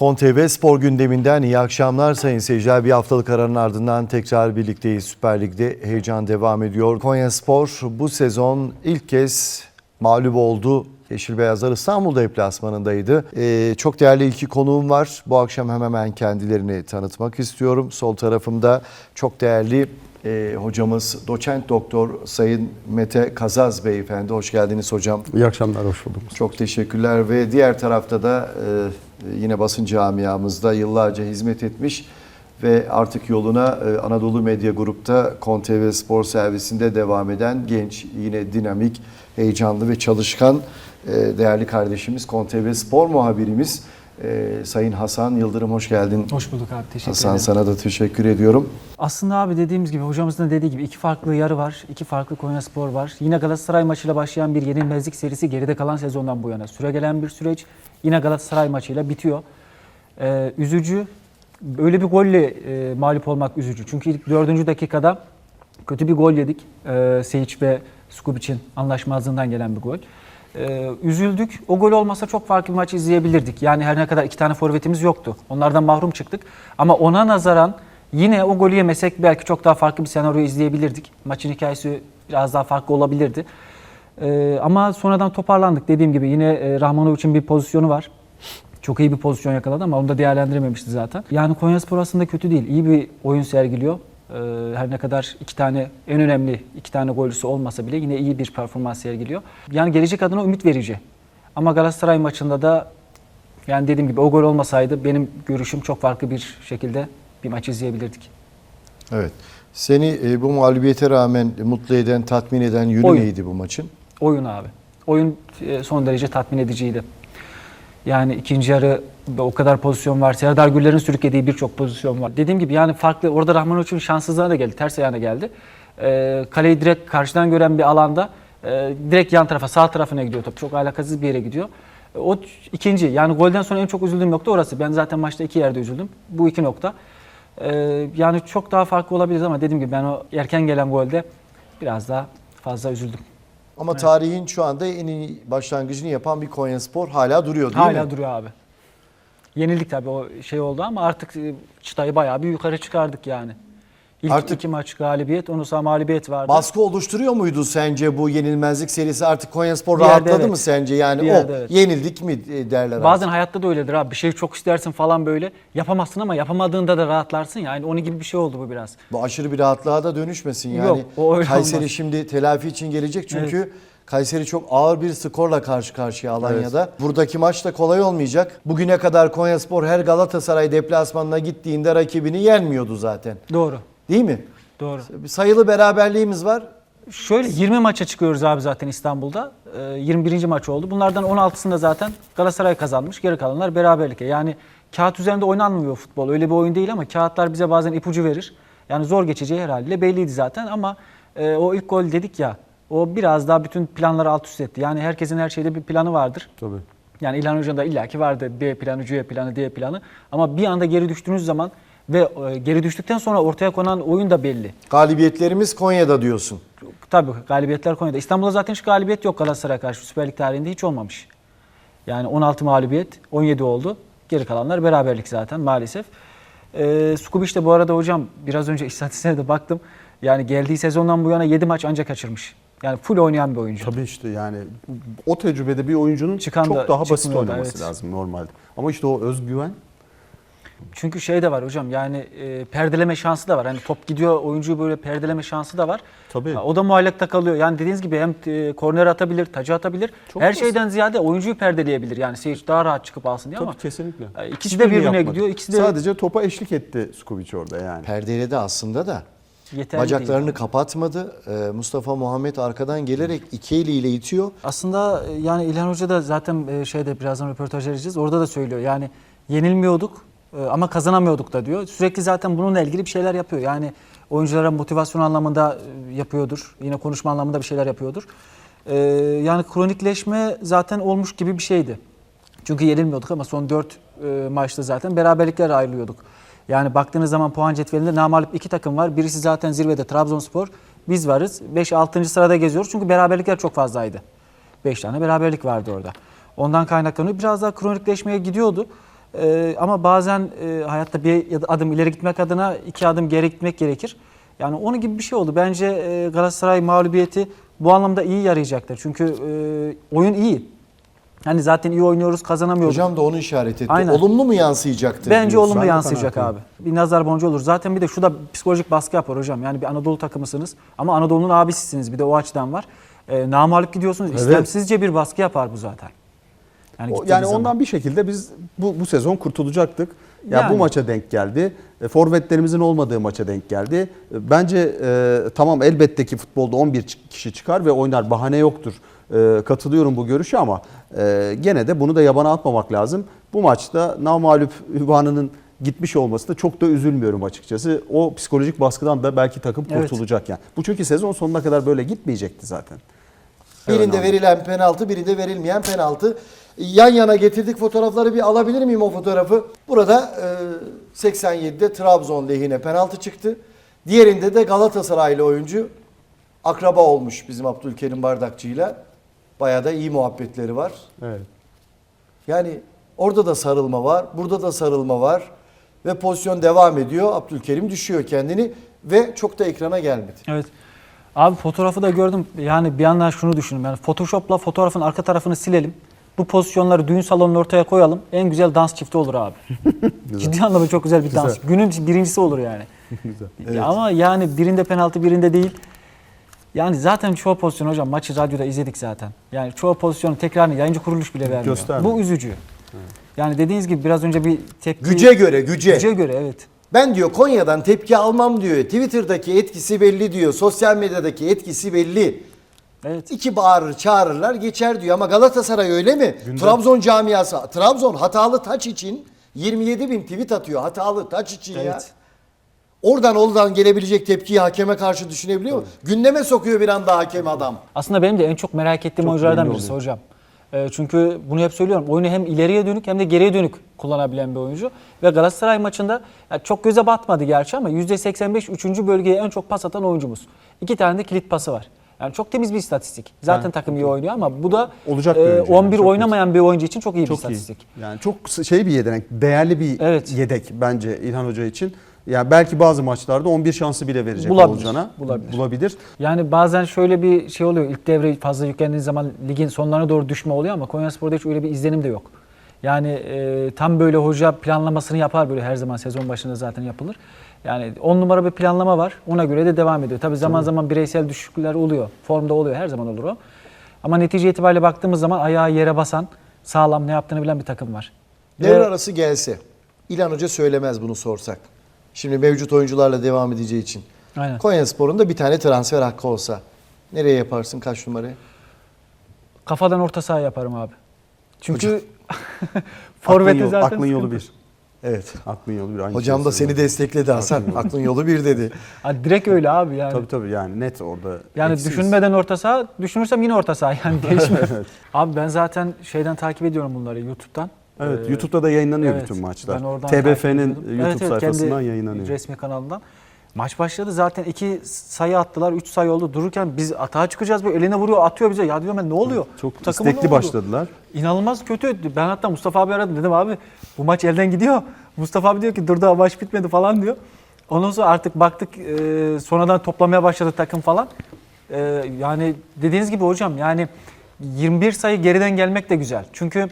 Kon TV spor gündeminden iyi akşamlar sayın seyirciler. Bir haftalık aranın ardından tekrar birlikteyiz. Süper Lig'de heyecan devam ediyor. Konya Spor bu sezon ilk kez mağlup oldu. Yeşil Beyazlar İstanbul deplasmanındaydı. Ee, çok değerli iki konuğum var. Bu akşam hemen kendilerini tanıtmak istiyorum. Sol tarafımda çok değerli e, hocamız doçent doktor Sayın Mete Kazaz beyefendi. Hoş geldiniz hocam. İyi akşamlar, hoş bulduk. Çok teşekkürler ve diğer tarafta da e, yine basın camiamızda yıllarca hizmet etmiş ve artık yoluna e, Anadolu Medya Grup'ta Kon TV Spor Servisinde devam eden genç, yine dinamik, heyecanlı ve çalışkan e, değerli kardeşimiz Kon TV Spor muhabirimiz e, Sayın Hasan Yıldırım hoş geldin. Hoş bulduk abi. Teşekkür Hasan ederim. sana da teşekkür ediyorum. Aslında abi dediğimiz gibi hocamızın da dediği gibi iki farklı yarı var. iki farklı Konya Spor var. Yine Galatasaray maçıyla başlayan bir yenilmezlik serisi geride kalan sezondan bu yana süre gelen bir süreç. Yine Galatasaray maçıyla bitiyor. Ee, üzücü. Öyle bir golle e, mağlup olmak üzücü. Çünkü ilk dördüncü dakikada kötü bir gol yedik. Ee, Seyic ve Skubic'in anlaşmazlığından gelen bir gol. Ee, üzüldük. O gol olmasa çok farklı bir maç izleyebilirdik. Yani her ne kadar iki tane forvetimiz yoktu. Onlardan mahrum çıktık. Ama ona nazaran yine o golü yemesek belki çok daha farklı bir senaryo izleyebilirdik. Maçın hikayesi biraz daha farklı olabilirdi. Ee, ama sonradan toparlandık. Dediğim gibi yine e, Rahmanovic'in bir pozisyonu var. Çok iyi bir pozisyon yakaladı ama onu da değerlendirememişti zaten. Yani Konyaspor aslında kötü değil. İyi bir oyun sergiliyor. Ee, her ne kadar iki tane en önemli iki tane golcüsü olmasa bile yine iyi bir performans sergiliyor. Yani gelecek adına ümit verici. Ama Galatasaray maçında da yani dediğim gibi o gol olmasaydı benim görüşüm çok farklı bir şekilde bir maç izleyebilirdik. Evet. Seni e, bu mağlubiyete rağmen mutlu eden, tatmin eden yönü Oyun. neydi bu maçın? Oyun abi. Oyun e, son derece tatmin ediciydi. Yani ikinci yarı o kadar pozisyon var. Serdar Güller'in sürüklediği birçok pozisyon var. Dediğim gibi yani farklı orada Rahmanovic'in şanssızlığa da geldi. Ters ayağına geldi. Ee, kaleyi direkt karşıdan gören bir alanda e, direkt yan tarafa sağ tarafına gidiyor top. Çok alakasız bir yere gidiyor. E, O ikinci yani golden sonra en çok üzüldüğüm nokta orası. Ben zaten maçta iki yerde üzüldüm. Bu iki nokta. Ee, yani çok daha farklı olabilir ama dediğim gibi ben o erken gelen golde biraz daha fazla üzüldüm. Ama tarihin şu anda en iyi başlangıcını yapan bir Konyaspor hala duruyor değil Hala mi? duruyor abi. Yenildik tabii o şey oldu ama artık e, çıtayı bayağı bir yukarı çıkardık yani. İlk Artık- iki maç galibiyet, ondan sonra mağlubiyet vardı. Baskı oluşturuyor muydu sence bu yenilmezlik serisi? Artık Konyaspor Bir yerde rahatladı evet. mı sence? Yani Bir o yerde evet. yenildik mi e, derler Bazen artık. hayatta da öyledir abi. Bir şey çok istersin falan böyle. Yapamazsın ama yapamadığında da rahatlarsın ya. Yani onun gibi bir şey oldu bu biraz. Bu aşırı bir rahatlığa da dönüşmesin yani. Yok, o öyle Kayseri olmaz. şimdi telafi için gelecek çünkü Kayseri çok ağır bir skorla karşı karşıya Alanya'da. Buradaki maç da kolay olmayacak. Bugüne kadar Konyaspor her Galatasaray deplasmanına gittiğinde rakibini yenmiyordu zaten. Doğru. Değil mi? Doğru. Sayılı beraberliğimiz var. Şöyle 20 maça çıkıyoruz abi zaten İstanbul'da. Ee, 21. maç oldu. Bunlardan 16'sında zaten Galatasaray kazanmış. Geri kalanlar beraberlik. Yani kağıt üzerinde oynanmıyor futbol. Öyle bir oyun değil ama kağıtlar bize bazen ipucu verir. Yani zor geçeceği herhalde belliydi zaten ama e, o ilk gol dedik ya o biraz daha bütün planları alt üst etti. Yani herkesin her şeyde bir planı vardır. Tabii. Yani İlhan Hoca'nın da illaki vardı B planı, C planı, D planı. Ama bir anda geri düştüğünüz zaman ve e, geri düştükten sonra ortaya konan oyun da belli. Galibiyetlerimiz Konya'da diyorsun. Tabii galibiyetler Konya'da. İstanbul'da zaten hiç galibiyet yok Galatasaray karşı. Süper Lig tarihinde hiç olmamış. Yani 16 mağlubiyet, 17 oldu. Geri kalanlar beraberlik zaten maalesef. Ee, Skubic de bu arada hocam biraz önce istatistiğine de baktım. Yani geldiği sezondan bu yana 7 maç ancak kaçırmış. Yani full oynayan bir oyuncu. Tabii işte yani o tecrübede bir oyuncunun Çıkan çok da daha basit çıkmıyor da, oynaması evet. lazım normalde. Ama işte o özgüven Çünkü şey de var hocam yani e, perdeleme şansı da var. Hani top gidiyor oyuncuyu böyle perdeleme şansı da var. Tabii. Ha, O da muallakta kalıyor. Yani dediğiniz gibi hem e, korner atabilir, tacı atabilir. Çok Her basit. şeyden ziyade oyuncuyu perdeleyebilir. Yani seyirci daha rahat çıkıp alsın diye tabii ama kesinlikle. e, ikisi de Hiçbirini birbirine yapmadı. gidiyor. İkisi de Sadece topa eşlik etti Skubic orada yani. Perdeledi aslında da. Yeterli Bacaklarını değil. kapatmadı. Ee, Mustafa Muhammed arkadan gelerek iki eliyle itiyor. Aslında e, yani İlhan Hoca da zaten e, şeyde birazdan röportaj vereceğiz. Orada da söylüyor. Yani yenilmiyorduk e, ama kazanamıyorduk da diyor. Sürekli zaten bununla ilgili bir şeyler yapıyor. Yani oyunculara motivasyon anlamında yapıyordur. Yine konuşma anlamında bir şeyler yapıyordur. Yani kronikleşme zaten olmuş gibi bir şeydi. Çünkü yenilmiyorduk ama son 4 maçta zaten beraberlikler ayrılıyorduk. Yani baktığınız zaman puan cetvelinde namalip iki takım var. Birisi zaten zirvede Trabzonspor. Biz varız. 5-6. sırada geziyoruz. Çünkü beraberlikler çok fazlaydı. 5 tane beraberlik vardı orada. Ondan kaynaklanıyor. Biraz daha kronikleşmeye gidiyordu. Ee, ama bazen e, hayatta bir adım ileri gitmek adına iki adım geri gitmek gerekir. Yani onun gibi bir şey oldu. Bence e, Galatasaray mağlubiyeti bu anlamda iyi yarayacaktır. Çünkü e, oyun iyi. Hani zaten iyi oynuyoruz, kazanamıyoruz. Hocam da onu işaret etti. Aynen. Olumlu mu yansıyacaktır? Bence diyorsun? olumlu yansıyacak abi. Bir nazar boncuğu olur. Zaten bir de şu da psikolojik baskı yapar hocam. Yani bir Anadolu takımısınız ama Anadolu'nun abisisiniz. Bir de o açıdan var. E, namalip gidiyorsunuz. Evet. İstemsizce bir baskı yapar bu zaten. Yani, O- Yani zaman. ondan bir şekilde biz bu, bu sezon kurtulacaktık. Ya Yani. bu maça denk geldi. E, Forvetlerimizin olmadığı maça denk geldi. E, Bence e, tamam elbette ki futbolda 11 ç- kişi çıkar ve oynar. Bahane yoktur. E, katılıyorum bu görüşe ama e, gene de bunu da yabana atmamak lazım. Bu maçta namalup ünvanının gitmiş olması da çok da üzülmüyorum açıkçası. O psikolojik baskıdan da belki takım Evet. kurtulacak yani. Bu çünkü sezon sonuna kadar böyle gitmeyecekti zaten. Birinde Evet, verilen penaltı, birinde verilmeyen penaltı. Yan yana getirdik fotoğrafları bir alabilir miyim o fotoğrafı? Burada e, 87'de Trabzon lehine penaltı çıktı. Diğerinde de Galatasaraylı oyuncu akraba olmuş bizim Abdülkerim Bardakçı'yla. Bayağı da iyi muhabbetleri var. Evet. Yani orada da sarılma var, burada da sarılma var. Ve pozisyon devam ediyor. Abdülkerim düşüyor kendini ve çok da ekrana gelmedi. Evet. Abi fotoğrafı da gördüm. Yani bir yandan şunu düşünün. Yani Photoshop'la fotoğrafın arka tarafını silelim. Bu pozisyonları düğün salonunun ortaya koyalım. En güzel dans çifti olur abi. Ciddi anlamda çok güzel bir dans. Günün birincisi olur yani. Güzel. Ya Ama yani birinde penaltı birinde değil. Yani zaten çoğu pozisyon hocam maçı radyoda izledik zaten. Yani çoğu pozisyonu tekrarını yayıncı kuruluş bile vermiyor. Göstermiyor. Bu üzücü. Yani dediğiniz gibi biraz önce bir tepki... Güce göre, güce. Güce göre evet. Ben diyor Konya'dan tepki almam diyor. Twitter'daki etkisi belli diyor. Sosyal medyadaki etkisi belli. Evet. İki bağırır çağırırlar geçer diyor. Ama Galatasaray öyle mi? Trabzon camiası. Trabzon hatalı taç için 27 bin tweet atıyor. Hatalı taç için ya. Oradan oradan gelebilecek tepkiyi hakeme karşı düşünebiliyor musun? Gündeme sokuyor bir anda hakem adam. Aslında benim de en çok merak ettiğim oyunculardan birisi oluyor. hocam. Ee, çünkü bunu hep söylüyorum. Oyunu hem ileriye dönük hem de geriye dönük kullanabilen bir oyuncu. Ve Galatasaray maçında ya çok göze batmadı gerçi ama %85 3. bölgeye en çok pas atan oyuncumuz. İki tane de kilit pası var. Yani çok temiz bir istatistik. Zaten Ha, takım iyi oynuyor ama bu da Olacak bir e, oyuncu yani, 11 çok oynamayan bir oyuncu için çok iyi bir Çok iyi. istatistik. Yani çok şey bir yetenek, değerli bir Evet. yedek bence İlhan Hoca için. Yani belki bazı maçlarda 11 şansı bile verecek Bulabilir, Oğulcan'a. bulabilir. Bulabilir. Yani bazen şöyle bir şey oluyor. İlk devre fazla yüklendiği zaman ligin sonlarına doğru düşme oluyor ama Konyaspor'da hiç öyle bir izlenim de yok. Yani e, tam böyle hoca planlamasını yapar böyle her zaman sezon başında zaten yapılır. Yani 10 numara bir planlama var. Ona göre de devam ediyor. Tabii zaman zaman bireysel düşüklükler oluyor. Formda oluyor. Her zaman olur o. Ama netice itibariyle baktığımız zaman ayağı yere basan, sağlam ne yaptığını bilen bir takım var. Devre Ve- arası gelse. İlhan Hoca söylemez bunu sorsak. Şimdi mevcut oyuncularla devam edeceği için. Aynen. Konyaspor'un da bir tane transfer hakkı olsa. Nereye yaparsın? Kaç numaraya? Kafadan orta saha yaparım abi. Çünkü yolu, zaten aklın yolu bir. Evet. Aklın yolu bir. Aynı Hocam şeyi da seni söylüyorum. destekledi Hasan. Aklın yolu bir dedi. Ha, direkt öyle abi yani. Tabii tabii yani net orada. Yani eksiyiz. düşünmeden orta saha, düşünürsem yine orta saha yani değişmiyor. Abi ben zaten şeyden takip ediyorum bunları YouTube'dan. Evet Ee, YouTube'da da yayınlanıyor evet, bütün maçlar. TBF'nin. YouTube Evet, evet, sayfasından kendi yayınlanıyor. Resmi kanalından. Maç başladı zaten iki sayı attılar, üç sayı oldu. Dururken biz atağa çıkacağız böyle eline vuruyor, atıyor bize. Ya diyorum ben ne oluyor? Çok ne istekli başladılar. İnanılmaz kötü. Ben hatta Mustafa abi aradım dedim abi bu maç elden gidiyor. Mustafa abi diyor ki dur daha maç bitmedi falan diyor. Ondan sonra artık baktık e, sonradan toplamaya başladı takım falan. E, yani dediğiniz gibi hocam yani 21 sayı geriden gelmek de güzel. Çünkü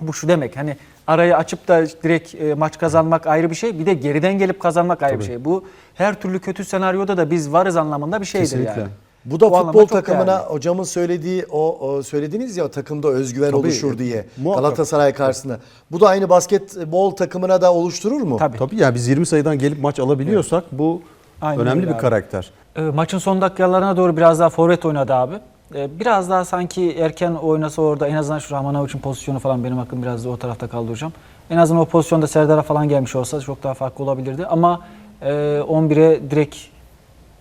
bu şu demek hani arayı açıp da direkt e, maç kazanmak ayrı bir şey. Bir de geriden gelip kazanmak ayrı bir şey. Bu her türlü kötü senaryoda da biz varız anlamında bir şeydir Kesinlikle. yani. Bu da Bu anlamda futbol çok takımına değerli. hocamın söylediği o, o söylediniz ya takımda özgüven Tabii, oluşur diye muhakkak. Galatasaray karşısında. Bu da aynı basketbol takımına da oluşturur mu? Tabii. Tabii ya biz 20 sayıdan gelip maç alabiliyorsak bu Aynen önemli bir abi. karakter. E, maçın son dakikalarına doğru biraz daha forvet oynadı abi. E, biraz daha sanki erken oynasa orada en azından şu Rahmanovic'in pozisyonu falan benim aklım biraz da o tarafta kaldı hocam. En azından o pozisyonda Serdar'a falan gelmiş olsa çok daha farklı olabilirdi. Ama e, 11'e direkt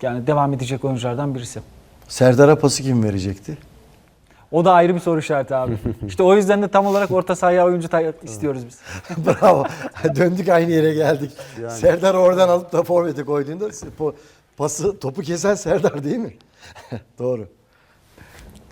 yani devam edecek oyunculardan birisi. Serdar'a pası kim verecekti? O da ayrı bir soru işareti abi. işte o yüzden de tam olarak orta sahaya oyuncu istiyoruz biz. Bravo. Döndük aynı yere geldik. Serdar oradan alıp da forvete koyduğunda pası topu kesen Serdar değil mi? Doğru.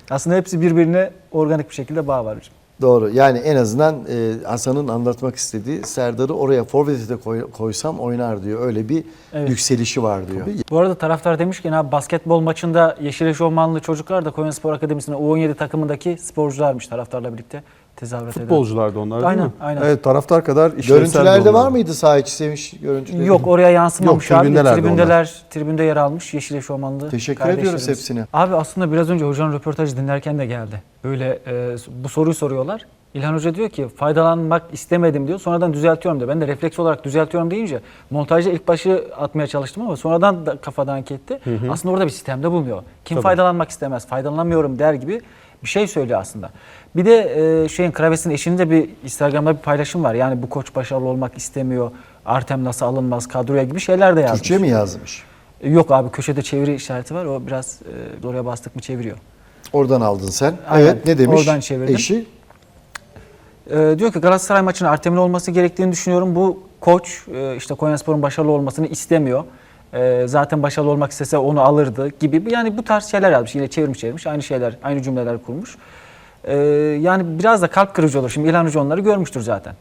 Aslında hepsi birbirine organik bir şekilde bağ var hocam. Doğru. Yani en azından e, Hasan'ın anlatmak istediği Serdar'ı oraya forvete de koy- koysam oynar diyor. Öyle bir Evet. yükselişi var diyor. Bu arada taraftar demişken abi basketbol maçında Yeşil Eşofmanlı çocuklar da Konya Spor Akademisi'nin U17 takımındaki sporcularmış taraftarla birlikte tezahürat eden. Futbolcular da onlar değil Aynen, mi? aynen. Evet taraftar kadar işlevsel de Görüntülerde onlar. var mıydı saha içi sevinç görüntüleri? Yok oraya yansımamış Yok, abi. tribündelerdi Tribündeler, tribünde yer almış Yeşil Eşofmanlı Teşekkür ediyoruz kardeşlerimiz. hepsine. Abi aslında biraz önce hocanın röportajı dinlerken de geldi. Böyle e, bu soruyu soruyorlar. İlhan Hoca diyor ki faydalanmak istemedim diyor. Sonradan düzeltiyorum diyor. Ben de refleks olarak düzeltiyorum deyince montajda ilk başı atmaya çalıştım ama sonradan da kafadan etti. Aslında orada bir sistemde bulunuyor. Kim Tabii. faydalanmak istemez, faydalanamıyorum der gibi bir şey söylüyor aslında. Bir de e, şeyin Kraves'in eşinin de bir Instagram'da bir paylaşım var. Yani bu koç başarılı olmak istemiyor. Artem nasıl alınmaz kadroya gibi şeyler de yazmış. Türkçe mi yazmış? Yok abi köşede çeviri işareti var. O biraz e, oraya bastık mı çeviriyor. Oradan aldın sen. Aynen. Evet ne demiş? Oradan çevirdim. Eşi E, diyor ki Galatasaray maçının Artem'in olması gerektiğini düşünüyorum. Bu koç e, işte Konyaspor'un başarılı olmasını istemiyor. E, zaten başarılı olmak istese onu alırdı gibi. Yani bu tarz şeyler yazmış. Yine çevirmiş çevirmiş. Aynı şeyler, aynı cümleler kurmuş. E, yani biraz da kalp kırıcı olur. Şimdi İlhan Hoca onları görmüştür zaten.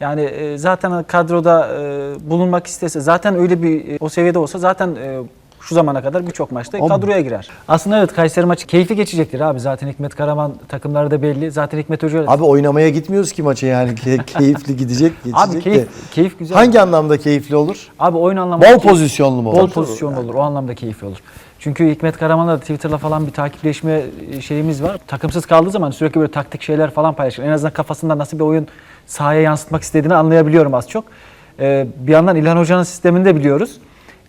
Yani e, zaten kadroda e, bulunmak istese, zaten öyle bir e, o seviyede olsa zaten e, şu zamana kadar birçok maçta Ama- kadroya girer. Aslında evet Kayseri maçı keyifli geçecektir abi. Zaten Hikmet Karaman takımları da belli. Zaten Hikmet Hoca Abi oynamaya gitmiyoruz ki maça yani Key- keyifli gidecek geçecek Abi keyif, de. keyif güzel. Hangi anlamda keyifli olur? Abi oyun anlamında Bol keyif- pozisyonlu mu Bol olur? pozisyonlu olur. O anlamda keyifli olur. Çünkü Hikmet Karaman'la da Twitter'la falan bir takipleşme e, şeyimiz var. Takımsız kaldığı zaman sürekli böyle taktik şeyler falan paylaşır. En azından kafasında nasıl bir oyun sahaya yansıtmak istediğini anlayabiliyorum az çok. Ee, bir yandan İlhan Hoca'nın sistemini de biliyoruz.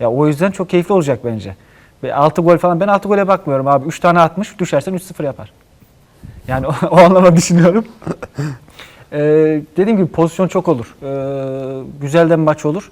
Ya o yüzden çok keyifli olacak bence. Ve 6 gol falan ben 6 gole bakmıyorum abi. 3 tane atmış düşersen 3-0 yapar. Yani o, o anlamda düşünüyorum. Ee, dediğim gibi pozisyon çok olur. Ee, güzel de bir maç olur.